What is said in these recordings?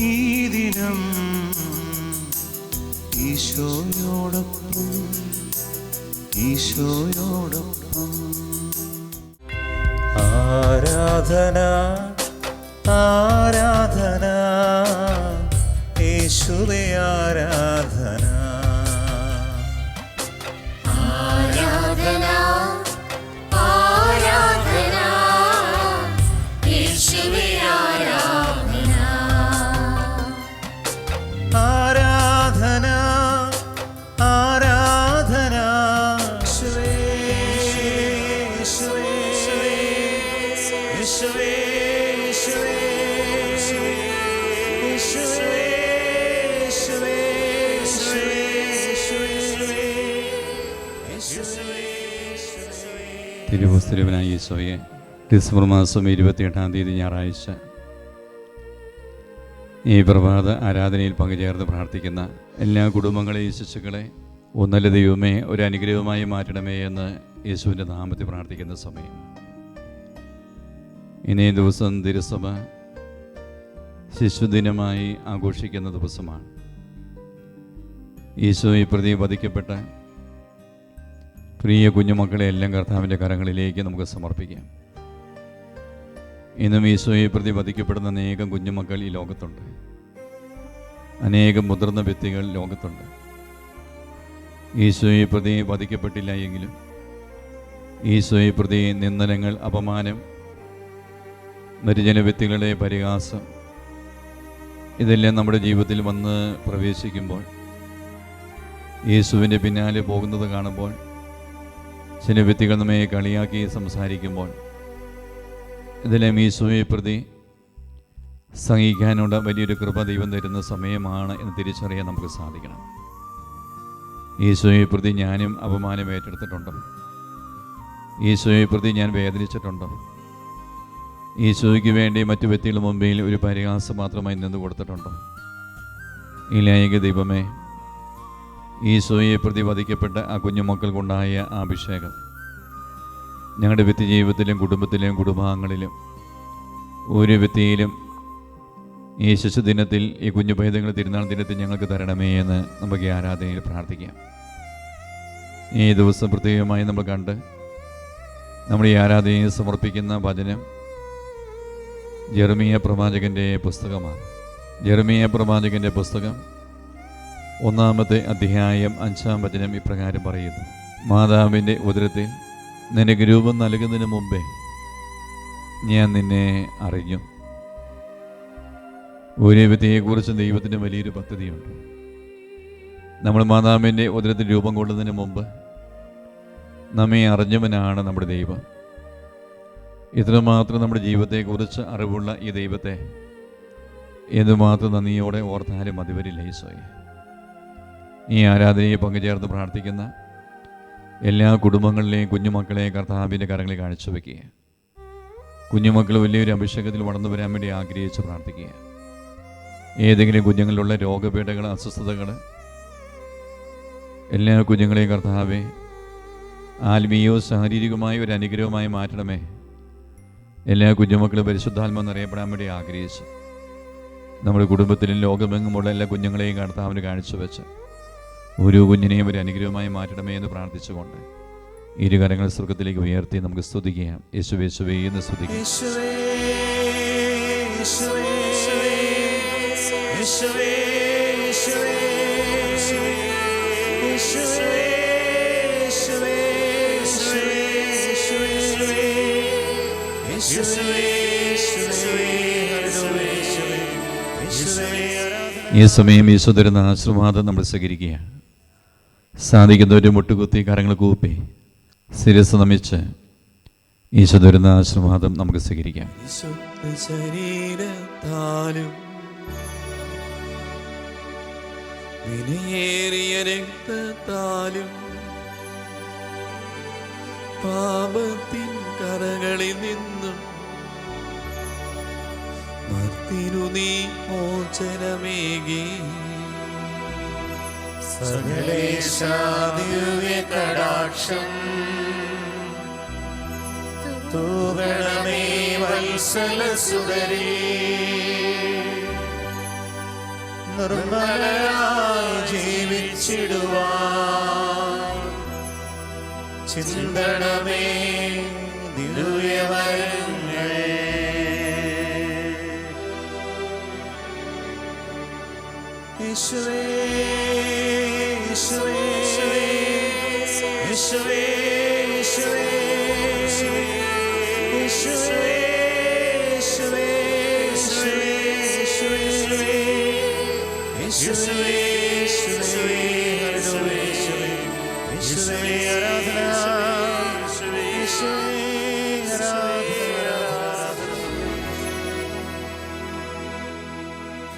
ഈ ദിനം ഈശോയോടൊപ്പം ഈശോയോടൊപ്പം. ആരാധന ആരാധന തിരുവസ്തുരവനായ ഈശോയെ ഡിസംബർ മാസം ഇരുപത്തിയെട്ടാം തീയതി ഞായറാഴ്ച ഈ പ്രഭാത ആരാധനയിൽ പങ്കുചേർന്ന് പ്രാർത്ഥിക്കുന്ന എല്ലാ കുടുംബങ്ങളെയും ശിശുക്കളെ ഒന്നല്ല ദൈവമേ ഒരു അനുഗ്രഹമായി മാറ്റണമേ എന്ന് യേശുവിന്റെ നാമത്തിൽ പ്രാർത്ഥിക്കുന്ന സമയം. ഇന്നേ ദിവസം തിരുസഭ ശിശുദിനമായി ആഘോഷിക്കുന്ന ദിവസമാണ്. ഈശോയെ പ്രതി വധിക്കപ്പെട്ട പ്രിയ കുഞ്ഞുമക്കളെ എല്ലാം കർത്താവിന്റെ കരങ്ങളിലേക്ക് നമുക്ക് സമർപ്പിക്കാം. ഇന്നും ഈശോയെ പ്രതി വധിക്കപ്പെടുന്ന അനേകം കുഞ്ഞുമക്കൾ ഈ ലോകത്തുണ്ട്. അനേകം മുതിർന്ന വ്യക്തികൾ ലോകത്തുണ്ട്. ഈശോയെ പ്രതി വധിക്കപ്പെട്ടില്ല എങ്കിലും ഈശോയെ പ്രതി നിന്ദനങ്ങൾ അപമാനം മരുജന വ്യക്തികളുടെ പരിഹാസം ഇതെല്ലാം നമ്മുടെ ജീവിതത്തിൽ വന്ന് പ്രവേശിക്കുമ്പോൾ യേശുവിന്റെ പിന്നാലെ പോകുന്നത് കാണുമ്പോൾ ചില വ്യക്തികൾ നമ്മെ കളിയാക്കി സംസാരിക്കുമ്പോൾ ഇതെല്ലാം ഈശോയെ പ്രതി സഹിക്കാനുള്ള വലിയൊരു കൃപ ദൈവം തരുന്ന സമയമാണ് എന്ന് തിരിച്ചറിയാൻ നമുക്ക് സാധിക്കണം. ഈശോയെ പ്രതി ഞാനും അപമാനം ഏറ്റെടുത്തിട്ടുണ്ട്. ഈശോയെ പ്രതി ഞാൻ വേദനിച്ചിട്ടുണ്ടോ. ഈശോയ്ക്ക് വേണ്ടി മറ്റു വ്യക്തികളുടെ മുമ്പിൽ ഒരു പരിഹാസം മാത്രമായി നിന്ന് കൊടുത്തിട്ടുണ്ടോ? ഈ ലൈംഗിക ദൈവമേ ഈശോയെ പ്രതിവധിക്കപ്പെട്ട ആ കുഞ്ഞുമക്കൾക്കുണ്ടായ അഭിഷേകം ഞങ്ങളുടെ വ്യക്തി ജീവിതത്തിലും കുടുംബത്തിലും കുടുംബാംഗങ്ങളിലും ഒരു വ്യക്തിയിലും ഈ ശിശുദിനത്തിൽ ഈ കുഞ്ഞു ഭേദങ്ങൾ തിരുനാൾ ദിനത്തിൽ ഞങ്ങൾക്ക് തരണമേ എന്ന് നമുക്ക് ഈ ആരാധനയിൽ പ്രാർത്ഥിക്കാം. ഈ ദിവസം പ്രത്യേകമായി നമ്മൾ കണ്ട് നമ്മൾ ഈ ആരാധനയിൽ സമർപ്പിക്കുന്ന വചനം ജെർമിയ പ്രവാചകന്റെ പുസ്തകമാണ്. ജെർമിയ പ്രവാചകന്റെ പുസ്തകം ഒന്നാമത്തെ അധ്യായം അഞ്ചാം വചനം ഇപ്രകാരം പറയുന്നു. മാതാവിന്റെ ഉദരത്തിൽ നിനക്ക് രൂപം നൽകുന്നതിന് മുമ്പേ ഞാൻ നിന്നെ അറിഞ്ഞു. ഒരു വ്യക്തിയെക്കുറിച്ച് ദൈവത്തിന് വലിയൊരു പദ്ധതിയുണ്ട്. നമ്മൾ മാതാവിന്റെ ഉദരത്തിൽ രൂപം കൊള്ളുന്നതിന് മുമ്പ് നമ്മെ അറിഞ്ഞവനാണ് നമ്മുടെ ദൈവം. ഇത്രമാത്രം നമ്മുടെ ജീവിതത്തെക്കുറിച്ച് അറിവുള്ള ഈ ദൈവത്തെ എന്തുമാത്രം നന്ദിയോടെ ഓർത്താലും മതിവരില്ല ഈശോയെ. ഈ ആരാധനയെ പങ്കുചേർന്ന് പ്രാർത്ഥിക്കുന്ന എല്ലാ കുടുംബങ്ങളിലെയും കുഞ്ഞുമക്കളെയും കർത്താവിന്റെ കരങ്ങളിൽ കാഴ്ചവെക്കുക. കുഞ്ഞുമക്കൾ വലിയൊരു അഭിഷേകത്തിൽ വളർന്നു വരാൻ വേണ്ടി ആഗ്രഹിച്ച് പ്രാർത്ഥിക്കുക. ഏതെങ്കിലും കുഞ്ഞുങ്ങളിലുള്ള രോഗപീഠകൾ അസ്വസ്ഥതകൾ എല്ലാ കുഞ്ഞുങ്ങളെയും കർത്താവെ ആത്മീയവും ശാരീരികമായ ഒരു അനുഗ്രഹമായി മാറ്റണമേ. എല്ലാ കുഞ്ഞുമക്കളും പരിശുദ്ധാത്മ വേണ്ടി ആഗ്രഹിച്ച് നമ്മുടെ കുടുംബത്തിലും ലോകമെങ്ങുമുള്ള എല്ലാ കുഞ്ഞുങ്ങളെയും കടത്താവിന് വെച്ച് ഓരോ കുഞ്ഞിനെയും ഒരു അനുഗ്രഹമായി മാറ്റണമേ എന്ന് പ്രാർത്ഥിച്ചുകൊണ്ട് ഇരുകരങ്ങൾ സ്വർഗത്തിലേക്ക് ഉയർത്തി നമുക്ക് സ്തുതിക്കാം. യേശുവേ യേശുവേ എന്ന് സ്തുതിക്കാം. യേശുവേ യേശുവേ യേശുവേ. ഈ സമയം ഈശോ തരുന്ന ആശീർവാദം നമ്മൾ സ്വീകരിക്കുകയാണ്. സാധിക്കുന്നവരെ മുട്ടുകുത്തി കരങ്ങൾ കൂപ്പി ശിരസ് നമിച്ച് ഈശോ തരുന്ന ആശീർവാദം നമുക്ക് സ്വീകരിക്കാം. ശരീരത്താലും വിലയേറിയ രക്തത്താലും പാപത്തിൻ കരകളിൽ നിന്നും തിരുനീ മോചനമേകി. സകലേശാദിവ്യകടാക്ഷം. തൂകണമേ വത്സലസുതരേ നിർമ്മലയായി ജീവിച്ചിടുവാ ചിന്തണമേ ദിവ്യവര Ashley.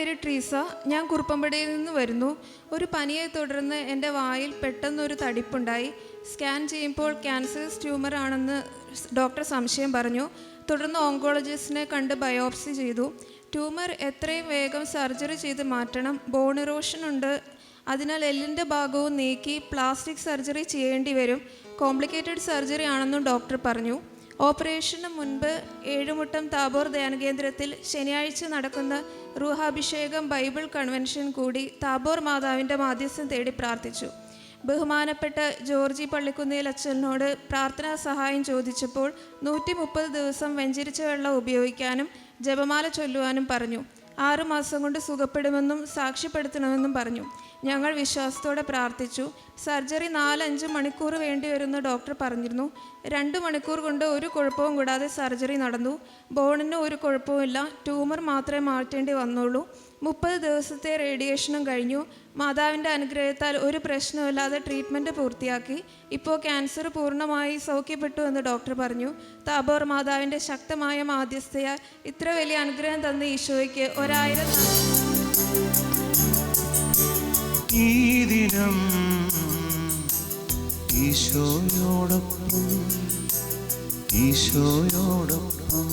പേര് ട്രീസ. ഞാൻ കുറുപ്പമ്പടിയിൽ നിന്ന് വരുന്നു. ഒരു പനിയെ തുടർന്ന് എന്റെ വായിൽ പെട്ടെന്നൊരു തടിപ്പുണ്ടായി. സ്കാൻ ചെയ്യുമ്പോൾ ക്യാൻസർ ട്യൂമർ ആണെന്ന് ഡോക്ടർ സംശയം പറഞ്ഞു. തുടർന്ന് ഓങ്കോളജിസ്റ്റിനെ കണ്ട് ബയോപ്സി ചെയ്തു. ട്യൂമർ എത്രയും വേഗം സർജറി ചെയ്ത് മാറ്റണം. ബോൺ ഇറോഷൻ ഉണ്ട്. അതിനാൽ എല്ലിന്റെ ഭാഗവും നീക്കി പ്ലാസ്റ്റിക് സർജറി ചെയ്യേണ്ടി വരും. കോംപ്ലിക്കേറ്റഡ് സർജറി ആണെന്നും ഡോക്ടർ പറഞ്ഞു. ഓപ്പറേഷന് മുൻപ് ഏഴുമുട്ടം താബോർ ധ്യാനകേന്ദ്രത്തിൽ ശനിയാഴ്ച നടക്കുന്ന റൂഹാഭിഷേകം ബൈബിൾ കൺവെൻഷൻ കൂടി താബോർ മാതാവിന്റെ മാധ്യസ്ഥം തേടി പ്രാർത്ഥിച്ചു. ബഹുമാനപ്പെട്ട ജോർജി പള്ളിക്കുന്നേൽ അച്ഛനോട് പ്രാർത്ഥനാ സഹായം ചോദിച്ചപ്പോൾ നൂറ്റി മുപ്പത് ദിവസം വെഞ്ചരിച്ച വെള്ളം ഉപയോഗിക്കാനും ജപമാല ചൊല്ലുവാനും പറഞ്ഞു. ആറുമാസം കൊണ്ട് സുഖപ്പെടുമെന്നും സാക്ഷ്യപ്പെടുത്തണമെന്നും പറഞ്ഞു. ഞങ്ങൾ വിശ്വാസത്തോടെ പ്രാർത്ഥിച്ചു. സർജറി നാലഞ്ച് മണിക്കൂർ വേണ്ടി വരുന്ന ഡോക്ടർ പറഞ്ഞിരുന്നു. രണ്ട് മണിക്കൂർ കൊണ്ട് ഒരു കുഴപ്പവും കൂടാതെ സർജറി നടന്നു. ബോണിന് ഒരു കുഴപ്പവുമില്ല ട്യൂമർ മാത്രമേ മാറ്റേണ്ടി വന്നുള്ളൂ. മുപ്പത് ദിവസത്തെ റേഡിയേഷനും കഴിഞ്ഞു. മാതാവിന്റെ അനുഗ്രഹത്താൽ ഒരു പ്രശ്നമില്ലാതെ ട്രീറ്റ്മെന്റ് പൂർത്തിയാക്കി. ഇപ്പോൾ ക്യാൻസർ പൂർണമായി സൗഖ്യപ്പെട്ടു എന്ന് ഡോക്ടർ പറഞ്ഞു. താബോർ മാതാവിന്റെ ശക്തമായ മാധ്യസ്ഥയാൽ ഇത്ര വലിയ അനുഗ്രഹം തന്ന ഈശോയ്ക്ക് ഒരായിരം. ഈ ദിനം ഈശോയോടൊപ്പം ഈശോയോടൊപ്പം.